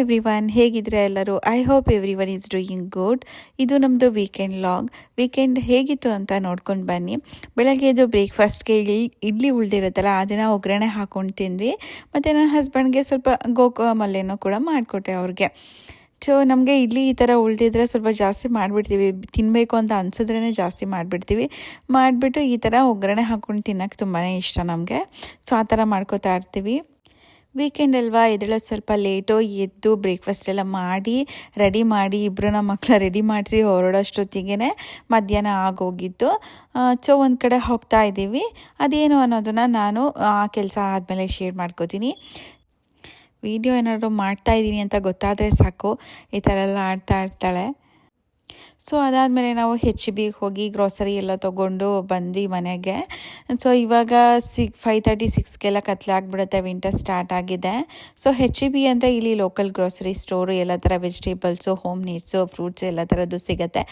Every one ಹೇಗಿದ್ರೆ ಎಲ್ಲರೂ? I hope everyone is doing good ಇದು ನಮ್ಮದು ವೀಕೆಂಡ್ ಲಾಗ್ ವೀಕೆಂಡ್ ಹೇಗಿತ್ತು ಅಂತ ನೋಡ್ಕೊಂಡು ಬನ್ನಿ. ಬೆಳಗ್ಗೆ ಇದು ಬ್ರೇಕ್ಫಾಸ್ಟ್ಗೆ ಇಡ್ಲಿ ಇಡ್ಲಿ ಉಳ್ದಿರುತ್ತಲ್ಲ ಅದನ್ನು ಒಗ್ಗರಣೆ ಹಾಕೊಂಡು ತಿಂದ್ವಿ. ಮತ್ತು ನನ್ನ ಹಸ್ಬೆಂಡ್ಗೆ ಸ್ವಲ್ಪ ಗೋಕೋ ಮಲ್ಲೆನೂ ಕೂಡ ಮಾಡಿಕೊಟ್ಟೆ ಅವ್ರಿಗೆ. ಸೊ ನಮಗೆ ಇಡ್ಲಿ ಈ ಥರ ಉಳಿದಿದ್ರೆ ಸ್ವಲ್ಪ ಜಾಸ್ತಿ ಮಾಡಿಬಿಡ್ತೀವಿ. ತಿನ್ನಬೇಕು ಅಂತ ಅನ್ಸಿದ್ರೇ ಜಾಸ್ತಿ ಮಾಡಿಬಿಡ್ತೀವಿ. ಮಾಡಿಬಿಟ್ಟು ಈ ಥರ ಒಗ್ಗರಣೆ ಹಾಕ್ಕೊಂಡು ತಿನ್ನೋಕ್ಕೆ ತುಂಬಾ ಇಷ್ಟ ನಮಗೆ. ಸೊ ಆ ಥರ ಮಾಡ್ಕೋತಾ ಇರ್ತೀವಿ. ವೀಕೆಂಡ್ ಅಲ್ವಾ? ಎದ್ದೇಳೋದು ಸ್ವಲ್ಪ ಲೇಟು ಎದ್ದು ಬ್ರೇಕ್ಫಾಸ್ಟ್ ಎಲ್ಲ ಮಾಡಿ ರೆಡಿ ಮಾಡಿ ಇಬ್ಬರು ನಮ್ಮ ಮಕ್ಕಳ ರೆಡಿ ಮಾಡಿಸಿ ಹೊರಡೋಷ್ಟೊತ್ತಿಗೆ ಮಧ್ಯಾಹ್ನ ಆಗೋಗಿತ್ತು. ಸೊ ಒಂದು ಕಡೆ ಹೋಗ್ತಾ ಇದ್ದೀವಿ. ಅದೇನು ಅನ್ನೋದನ್ನು ನಾನು ಆ ಕೆಲಸ ಆದಮೇಲೆ ಶೇರ್ ಮಾಡ್ಕೋತೀನಿ. ವಿಡಿಯೋ ಏನಾದರೂ ಮಾಡ್ತಾ ಇದ್ದೀನಿ ಅಂತ ಗೊತ್ತಾದರೆ ಸಾಕು. ಈ ಥರ ಎಲ್ಲ ಆಡ್ತಾ ಇರ್ತಾಳೆ. ಸೊ ಅದಾದಮೇಲೆ ನಾವು ಹೆಚ್ ಬಿಗೆ ಹೋಗಿ ಗ್ರೋಸರಿ ಎಲ್ಲ ತೊಗೊಂಡು ಬಂದ್ವಿ ಮನೆಗೆ. ಸೊ ಇವಾಗ ಸಿಕ್ ಫೈವ್ ತರ್ಟಿ ಸಿಕ್ಸ್ಗೆಲ್ಲ ಕತ್ಲೆ ಆಗಿಬಿಡುತ್ತೆ ವಿಂಟರ್ ಸ್ಟಾರ್ಟ್ ಆಗಿದೆ. ಸೊ ಹೆಚ್ ಬಿ ಅಂದರೆ ಇಲ್ಲಿ ಲೋಕಲ್ ಗ್ರೋಸರಿ ಸ್ಟೋರು ಎಲ್ಲ ಥರ ವೆಜಿಟೇಬಲ್ಸು ಹೋಮ್ ನೀಡ್ಸು ಫ್ರೂಟ್ಸ್ ಎಲ್ಲ ಥರದ್ದು ಸಿಗುತ್ತೆ.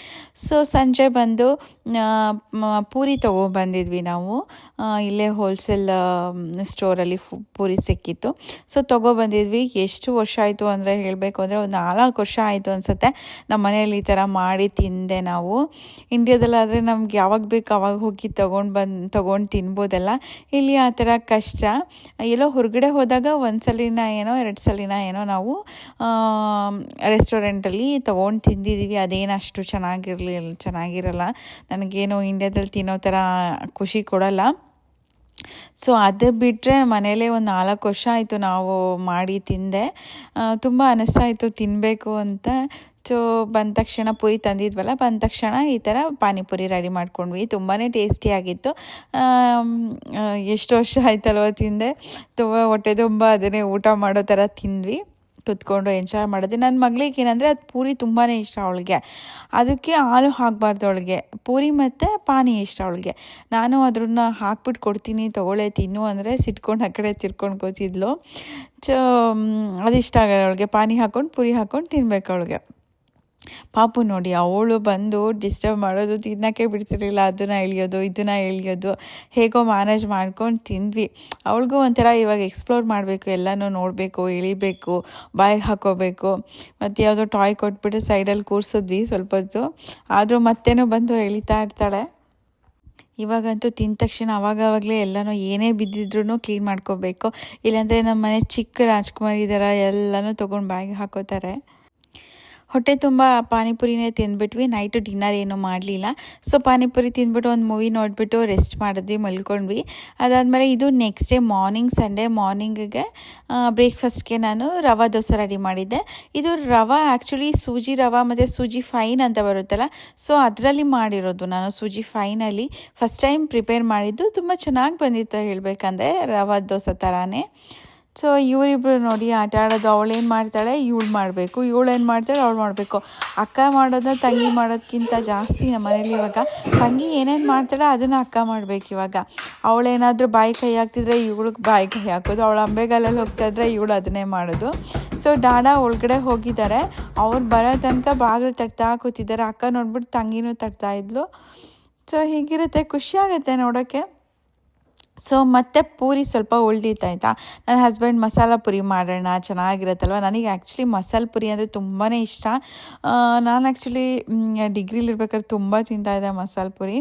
ಸೊ ಸಂಜೆ ಬಂದು ಪೂರಿ ತೊಗೊಬಂದಿದ್ವಿ ನಾವು. ಇಲ್ಲೇ ಹೋಲ್ಸೇಲ್ ಸ್ಟೋರಲ್ಲಿ ಪೂರಿ ಸಿಕ್ಕಿತ್ತು. ಸೊ ತೊಗೊಬಂದಿದ್ವಿ ಎಷ್ಟು ವರ್ಷ ಆಯಿತು ಅಂದರೆ ಹೇಳಬೇಕು ಅಂದರೆ ಒಂದು ನಾಲ್ಕು ವರ್ಷ ಆಯಿತು ಅನಿಸುತ್ತೆ. ನಮ್ಮ ಮನೆಯಲ್ಲಿ ಈ ಥರ ಮಾಡಿ ತಿಂದೆ ನಾವು. ಇಂಡಿಯಾದಲ್ಲಾದರೆ ನಮ್ಗೆ ಯಾವಾಗ ಬೇಕು ಅವಾಗ ಹೋಗಿ ತೊಗೊಂಡು ಬಂದು, ತೊಗೊಂಡು ತಿನ್ಬೋದಲ್ಲ. ಇಲ್ಲಿ ಆ ಥರ ಕಷ್ಟ. ಎಲ್ಲೋ ಹೊರಗಡೆ ಹೋದಾಗ ಒಂದು ಸಲಿನ ಏನೋ ಎರಡು ಸಲಿನ ಏನೋ ನಾವು ರೆಸ್ಟೋರೆಂಟಲ್ಲಿ ತೊಗೊಂಡು ತಿಂದಿದ್ದೀವಿ ಅದೇನು ಅಷ್ಟು ಚೆನ್ನಾಗಿರಲಿಲ್ಲ ಚೆನ್ನಾಗಿರಲ್ಲ. ನನಗೇನು ಇಂಡಿಯಾದಲ್ಲಿ ತಿನ್ನೋ ಥರ ಖುಷಿ ಕೊಡಲ್ಲ. ಸೊ, ಅದು ಬಿಟ್ಟರೆ ಮನೇಲೇ ಒಂದು ನಾಲ್ಕು ವರ್ಷ ಆಯಿತು ನಾವು ಮಾಡಿ ತಿಂದೆ. ತುಂಬ ಅನಿಸ್ತಾಯಿತ್ತು ತಿನ್ನಬೇಕು ಅಂತ. ಸೊ ಬಂದ ತಕ್ಷಣ ಪೂರಿ ತಂದಿದ್ವಲ್ಲ, ಬಂದ ತಕ್ಷಣ ಈ ಥರ ಪಾನಿಪುರಿ ರೆಡಿ ಮಾಡ್ಕೊಂಡ್ವಿ. ತುಂಬಾ ಟೇಸ್ಟಿಯಾಗಿತ್ತು ಎಷ್ಟು ವರ್ಷ ಆಯ್ತಲ್ವ ತಿಂದೆ. ತುಂಬ ಹೊಟ್ಟೆ ತುಂಬ ಅದನ್ನೇ ಊಟ ಮಾಡೋ ಥರ ತಿಂದ್ವಿ. ಕುತ್ಕೊಂಡು ಎಂಜಾಯ್ ಮಾಡಿದೆ ನನ್ನ ಮಗಳಿಗೆ ಏನಂದರೆ ಅದು ಪೂರಿ ತುಂಬಾ ಇಷ್ಟ ಅವಳಿಗೆ. ಅದಕ್ಕೆ ಹಾಲು ಹಾಕಬಾರ್ದು ಅವಳಿಗೆ. ಪೂರಿ ಮತ್ತು ಪಾನಿ ಇಷ್ಟ ಅವಳಿಗೆ. ನಾನು ಅದ್ರನ್ನ ಹಾಕ್ಬಿಟ್ಟು ಕೊಡ್ತೀನಿ ತೊಗೊಳೆ ತಿನ್ನು ಅಂದರೆ ಸಿಟ್ಕೊಂಡು ಆ ಕಡೆ ತಿರ್ಕೊಂಡು ಕೂತಿದ್ಲು. ಸೊ ಅದಿಷ್ಟ ಆಗಲ್ಲ ಅವಳಿಗೆ. ಪಾನಿ ಹಾಕ್ಕೊಂಡು ಪೂರಿ ಹಾಕ್ಕೊಂಡು ತಿನ್ಬೇಕು ಅವಳಿಗೆ. ಪಾಪು ನೋಡಿ, ಅವಳು ಬಂದು ಡಿಸ್ಟರ್ಬ್ ಮಾಡೋದು, ತಿನ್ನೋಕ್ಕೆ ಬಿಡ್ತಿರಲಿಲ್ಲ ಅದನ್ನು ಎಳಿಯೋದು, ಇದನ್ನು ಎಳಿಯೋದು, ಹೇಗೋ ಮ್ಯಾನೇಜ್ ಮಾಡ್ಕೊಂಡು ತಿಂದ್ವಿ. ಅವಳಿಗೂ ಒಂಥರ ಇವಾಗ ಎಕ್ಸ್ಪ್ಲೋರ್ ಮಾಡಬೇಕು, ಎಲ್ಲನೂ ನೋಡಬೇಕು, ಎಳಿಬೇಕು, ಬಾಯಿಗೆ ಹಾಕೋಬೇಕು. ಮತ್ತು ಯಾವುದೋ ಟಾಯ್ ಕೊಟ್ಬಿಟ್ಟು ಸೈಡಲ್ಲಿ ಕೂರಿಸಿದ್ವಿ ಸ್ವಲ್ಪ ಹೊತ್ತು. ಆದರೂ ಮತ್ತೇನೋ ಬಂದು ಎಳಿತಾ ಇರ್ತಾಳೆ. ಇವಾಗಂತೂ ತಿಂದ ತಕ್ಷಣ ಅವಾಗವಾಗಲೇ ಎಲ್ಲನೂ ಏನೇ ಬಿದ್ದಿದ್ರೂ ಕ್ಲೀನ್ ಮಾಡ್ಕೋಬೇಕು. ಇಲ್ಲಾಂದರೆ ನಮ್ಮ ಮನೆ ಚಿಕ್ಕ ರಾಜ್ಕುಮಾರ್ ಥರ ಎಲ್ಲನೂ ತೊಗೊಂಡು ಬಾಯಿಗೆ ಹಾಕೋತಾರೆ. ಹೊಟ್ಟೆ ತುಂಬ ಪಾನಿಪುರಿನೇ ತಿಂದ್ಬಿಟ್ವಿ. ನೈಟು ಡಿನ್ನರ್ ಏನೂ ಮಾಡಲಿಲ್ಲ. ಸೊ ಪಾನಿಪುರಿ ತಿಂದ್ಬಿಟ್ಟು ಒಂದು ಮೂವಿ ನೋಡಿಬಿಟ್ಟು ರೆಸ್ಟ್ ಮಾಡಿದ್ವಿ, ಮಲ್ಕೊಂಡ್ವಿ. ಅದಾದಮೇಲೆ ಇದು ನೆಕ್ಸ್ಟ್ ಡೇ ಮಾರ್ನಿಂಗ್ ಸಂಡೇ ಮಾರ್ನಿಂಗಿಗೆ ಬ್ರೇಕ್ಫಾಸ್ಟ್ಗೆ ನಾನು ರವಾ ದೋಸೆ ರೆಡಿ ಮಾಡಿದ್ದೆ. ಇದು ರವಾ ಆ್ಯಕ್ಚುಲಿ ಸೂಜಿ ರವಾ ಮತ್ತು ಸೂಜಿ ಫೈನ್ ಅಂತ ಬರುತ್ತಲ್ಲ. ಸೊ ಅದರಲ್ಲಿ ಮಾಡಿರೋದು ನಾನು ಸೂಜಿ ಫೈನಲ್ಲಿ ಫಸ್ಟ್ ಟೈಮ್ ಪ್ರಿಪೇರ್ ಮಾಡಿದ್ದು. ತುಂಬ ಚೆನ್ನಾಗಿ ಬಂದಿತ್ತು ಹೇಳಬೇಕಂದ್ರೆ ರವಾ ದೋಸೆ ಥರನೇ ಸೊ ಇವರಿಬ್ರು ನೋಡಿ ಆಟ ಆಡೋದು ಅವಳೇನು ಮಾಡ್ತಾಳೆ? ಇವಳು ಮಾಡಬೇಕು. ಇವಳು ಏನು ಮಾಡ್ತಾಳೆ? ಅವಳು ಮಾಡಬೇಕು. ಅಕ್ಕ ಮಾಡೋದನ್ನ ತಂಗಿ ಮಾಡೋದಕ್ಕಿಂತ ಜಾಸ್ತಿ ನಮ್ಮ ಮನೇಲಿ ಇವಾಗ ತಂಗಿ ಏನೇನು ಮಾಡ್ತಾಳೆ ಅದನ್ನು ಅಕ್ಕ ಮಾಡಬೇಕು ಇವಾಗ. ಅವಳೇನಾದರೂ ಬಾಯಿ ಕೈ ಹಾಕ್ತಿದ್ರೆ ಇವಳಿಗೆ ಬಾಯಿ ಕೈ ಹಾಕೋದು. ಅವಳು ಅಂಬೆಗಾಲಲ್ಲಿ ಹೋಗ್ತಾಯಿದ್ರೆ ಇವಳು ಅದನ್ನೇ ಮಾಡೋದು. ಸೊ ಡಾಡಾ ಒಳಗಡೆ ಹೋಗಿದ್ದಾರೆ. ಅವ್ರು ಬರೋ ತನಕ ಬಾಗಿಲು ತಟ್ತಾ ಕೂತಿದ್ದಾರೆ. ಅಕ್ಕ ನೋಡ್ಬಿಟ್ಟು ತಂಗಿನೂ ತಟ್ತಾ ಇದ್ಲು. ಸೊ ಹೀಗಿರುತ್ತೆ. ಖುಷಿ ಆಗುತ್ತೆ ನೋಡೋಕ್ಕೆ. ಸೊ ಮತ್ತೆ ಪೂರಿ ಸ್ವಲ್ಪ ಉಳ್ದಿತ್ತಾಯ್ತಾ ನನ್ನ ಹಸ್ಬೆಂಡ್ ಮಸಾಲ ಪುರಿ ಮಾಡೋಣ, ಚೆನ್ನಾಗಿರುತ್ತಲ್ವ? ನನಗೆ ಆ್ಯಕ್ಚುಲಿ ಮಸಾಲ ಪುರಿ ಅಂದರೆ ತುಂಬಾ ಇಷ್ಟ. ನಾನು ಆ್ಯಕ್ಚುಲಿ ಡಿಗ್ರಿಲಿರ್ಬೇಕಾದ್ರೆ ತುಂಬ ತಿಂತಾಯಿದ್ದೆ ಮಸಾಲ ಪುರಿ.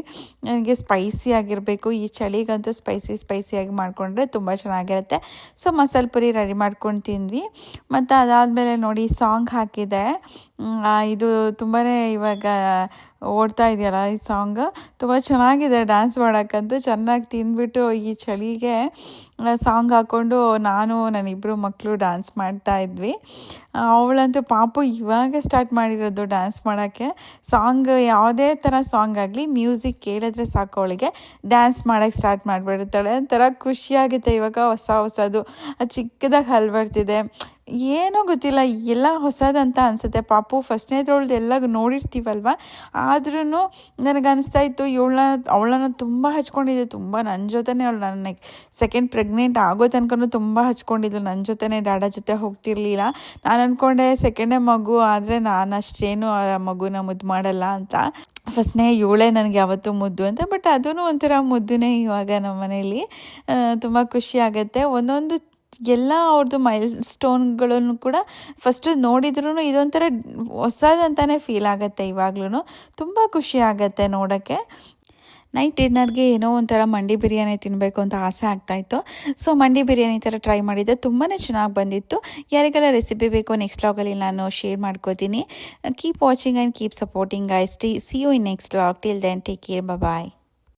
ನನಗೆ ಸ್ಪೈಸಿ ಆಗಿರಬೇಕು. ಈ ಚಳಿಗಂತೂ ಸ್ಪೈಸಿ ಸ್ಪೈಸಿಯಾಗಿ ಮಾಡಿಕೊಂಡ್ರೆ ತುಂಬ ಚೆನ್ನಾಗಿರುತ್ತೆ. ಸೊ ಮಸಾಲ ಪುರಿ ರೆಡಿ ಮಾಡ್ಕೊಂಡು ತಿಂದ್ವಿ. ಮತ್ತು ಅದಾದಮೇಲೆ ನೋಡಿ ಸಾಂಗ್ ಹಾಕಿದೆ. ಇದು ತುಂಬಾ ಇವಾಗ ಓಡ್ತಾ ಇದೆಯಲ್ಲ ಈ ಸಾಂಗ್ ತುಂಬ ಚೆನ್ನಾಗಿದೆ ಡ್ಯಾನ್ಸ್ ಮಾಡೋಕ್ಕಂತೂ ಚೆನ್ನಾಗಿ ತಿಂದ್ಬಿಟ್ಟು ಈ ಚಳಿಗೆ ಸಾಂಗ್ ಹಾಕ್ಕೊಂಡು ನಾನು ನನ್ನಿಬ್ಬರು ಮಕ್ಕಳು ಡ್ಯಾನ್ಸ್ ಮಾಡ್ತಾ ಇದ್ವಿ. ಅವಳಂತೂ ಪಾಪು ಇವಾಗ ಸ್ಟಾರ್ಟ್ ಮಾಡಿರೋದು ಡ್ಯಾನ್ಸ್ ಮಾಡೋಕ್ಕೆ. ಸಾಂಗ್ ಯಾವುದೇ ಥರ ಸಾಂಗ್ ಆಗಲಿ ಮ್ಯೂಸಿಕ್ ಕೇಳಿದ್ರೆ ಸಾಕು ಅವಳಿಗೆ. ಡ್ಯಾನ್ಸ್ ಮಾಡೋಕ್ಕೆ ಸ್ಟಾರ್ಟ್ ಮಾಡಿಬಿಡುತ್ತಾಳೆ. ಒಂಥರ ಖುಷಿಯಾಗುತ್ತೆ ಇವಾಗ ಹೊಸ ಹೊಸದು. ಚಿಕ್ಕದಾಗಿ ಹಲ್ ಬರ್ತಿದೆ ಏನೂ ಗೊತ್ತಿಲ್ಲ, ಎಲ್ಲ ಹೊಸದಂತ ಅನಿಸುತ್ತೆ. ಪಾಪು ಫಸ್ಟ್ನೇದ್ರೊಳ್ದು ಎಲ್ಲ ನೋಡಿರ್ತೀವಲ್ವ? ಆದ್ರೂ ನನಗೆ ಅನಿಸ್ತಾ ಇತ್ತು, ಇವಳನ್ನ, ಅವಳನ್ನು ತುಂಬ ಹಚ್ಕೊಂಡಿದ್ದೆ. ತುಂಬ ನನ್ನ ಜೊತೆನೇ ಅವಳು ನನ್ನ ಸೆಕೆಂಡ್ ಪ್ರೆಗ್ನೆಂಟ್ ಆಗೋ ತನಕ ತುಂಬ ಹಚ್ಕೊಂಡಿದ್ಲು. ನನ್ನ ಜೊತೆನೇ ಡ್ಯಾಡ ಜೊತೆ ಹೋಗ್ತಿರ್ಲಿಲ್ಲ. ನಾನು ಅಂದ್ಕೊಂಡೆ ಸೆಕೆಂಡೇ ಮಗು, ಆದರೆ ನಾನು ಅಷ್ಟೇನು ಆ ಮಗುನ ಮುದ್ದು ಮಾಡಲ್ಲ ಅಂತ. ಫಸ್ಟ್ನೇ ಇವಳೇ ನನಗೆ ಯಾವತ್ತೂ ಮುದ್ದು ಅಂತ ಬಟ್ ಅದೂ ಒಂಥರ ಮುದ್ದುನೇ ಇವಾಗ ನಮ್ಮ ಮನೇಲಿ. ತುಂಬ ಖುಷಿ ಆಗುತ್ತೆ. ಒಂದೊಂದು ಎಲ್ಲ ಅವ್ರದ್ದು ಮೈಲ್ ಸ್ಟೋನ್ಗಳನ್ನು ಕೂಡ ಫಸ್ಟು ನೋಡಿದ್ರೂ ಇದೊಂಥರ ಹೊಸದಂತಾನೆ ಫೀಲ್ ಆಗುತ್ತೆ ಇವಾಗ್ಲೂ ತುಂಬ ಖುಷಿ ಆಗುತ್ತೆ ನೋಡೋಕ್ಕೆ. ನೈಟ್ ಡಿನ್ನರ್ಗೆ ಏನೋ ಒಂಥರ ಮಂಡಿ ಬಿರಿಯಾನಿ ತಿನ್ನಬೇಕು ಅಂತ ಆಸೆ ಆಗ್ತಾಯಿತ್ತು ಸೊ, ಮಂಡಿ ಬಿರಿಯಾನಿ ಥರ ಟ್ರೈ ಮಾಡಿದ್ದೆ ತುಂಬಾ ಚೆನ್ನಾಗಿ ಬಂದಿತ್ತು. ಯಾರಿಗೆಲ್ಲ ರೆಸಿಪಿ ಬೇಕು ನೆಕ್ಸ್ಟ್ ಲಾಗಲ್ಲಿ ನಾನು ಶೇರ್ ಮಾಡ್ಕೋತೀನಿ. Keep watching and keep supporting I ಸ್ಟಿ see you in next log till then take care bye